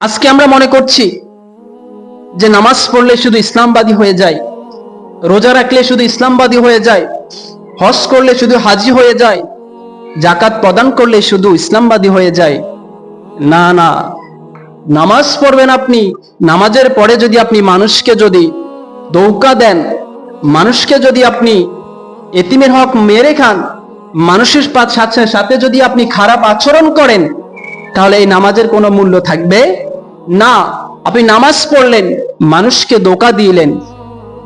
আজকে আমরা মনে করছি যে নামাজ পড়লে শুধু ইসলামবাদী হয়ে যায়, রোজা রাখলে শুধু ইসলামবাদী হয়ে যায়, হজ করলে শুধু হাজি হয়ে যায় জাকাত প্রদান করলে শুধু ইসলামবাদী হয়ে যায়। না না, নামাজ পড়বেন আপনি, নামাজের পরে যদি আপনি মানুষকে যদি দৌকা দেন, মানুষকে যদি আপনি এতিমের হক মেরে খান, মানুষের সাথে সাথে যদি আপনি খারাপ আচরণ করেন, তাহলে এই নামাজের কোনো মূল্য থাকবে? না, আপনি নামাজ পড়লেন, মানুষকে দোকা দিলেন।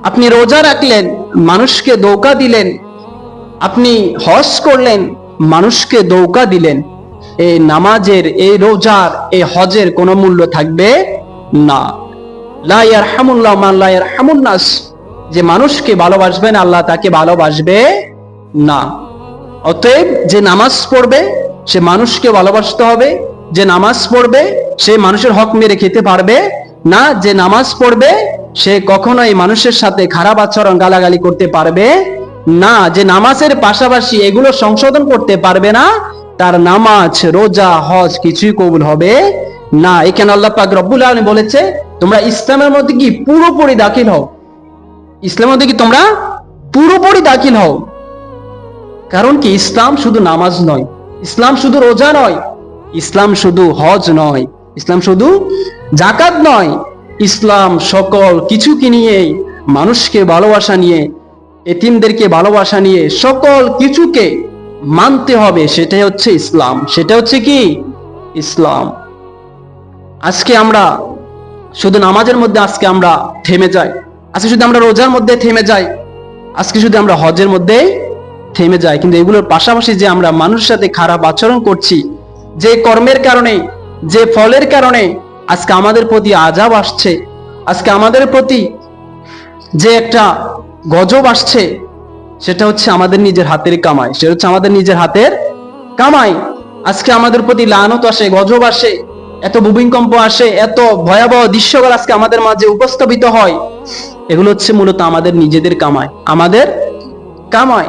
আপনি রোজা রাখলেন, মানুষকে দৌকা দিলেন। আপনি হজ করলেন, মানুষকে দৌকা দিলেন। এই নামাজের এই রোজার এই হজের কোনো মূল্য থাকবে না। লা ইয়ারহামুল্লাহ মান লা ইয়ারহামুন নাস। যে মানুষকে ভালোবাসবেন আল্লাহ তাকে ভালোবাসবে না। অতএব যে নামাজ পড়বে, সে মানুষকে ভালোবাসতে হবে। যে নামাজ পড়বে সে মানুষের হক মেরে খেতে পারবে না, যে নামাজ পড়বে, সে কখনোই মানুষের সাথে খারাপ আচরণ গালাগালি করতে পারবে না। যে নামাজের পাশাপাশি এগুলো সংশোধন করতে পারবে না, তার নামাজ, রোজা, হজ কিছুই কবুল হবে না। এখানে আল্লাহ পাক রব্বুল আলামিন বলেছে, তোমরা ইসলামের মধ্যে কি পুরোপুরি দাখিল হও? ইসলামের মধ্যে কি তোমরা পুরোপুরি দাখিল হও? কারণ কি? ইসলাম শুধু নামাজ নয়। ইসলাম শুধু রোজা নয়। ইসলাম শুধু হজ নয়। ইসলাম শুধু জাকাত নয়, ইসলাম সকল কিছুকে নিয়ে, মানুষকে ভালোবাসা নিয়ে, এতিমদেরকে ভালোবাসা নিয়ে সকল কিছুকে মানতে হবে, সেটাই হচ্ছে ইসলাম। সেটা হচ্ছে কি? ইসলাম। আজকে আমরা শুধু নামাজের মধ্যে আজকে আমরা থেমে যাই। আজকে শুধু আমরা রোজার মধ্যে থেমে যাই। আজকে শুধু আমরা হজের মধ্যে থেমে যাই। কিন্তু এগুলোর পাশাপাশি যে আমরা মানুষের সাথে খারাপ আচরণ করছি, যে কর্মের কারণে যে ফলের কারণে আজকে আমাদের প্রতি আজাব আসছে, আজকে আমাদের প্রতি যে একটা গজব আসছে, সেটা হচ্ছে আমাদের নিজের হাতের কামাই, সেটা হচ্ছে আমাদের নিজের হাতের কামাই। আজকে আমাদের প্রতি লানত আসে, গজব আসে, এত ভূমিকম্প আসে, এত ভয়াবহ দৃশ্যগুলো আজকে আমাদের মাঝে উপস্থাপিত হয়, এগুলো হচ্ছে মূলত আমাদের নিজেদের কামাই, আমাদের কামাই।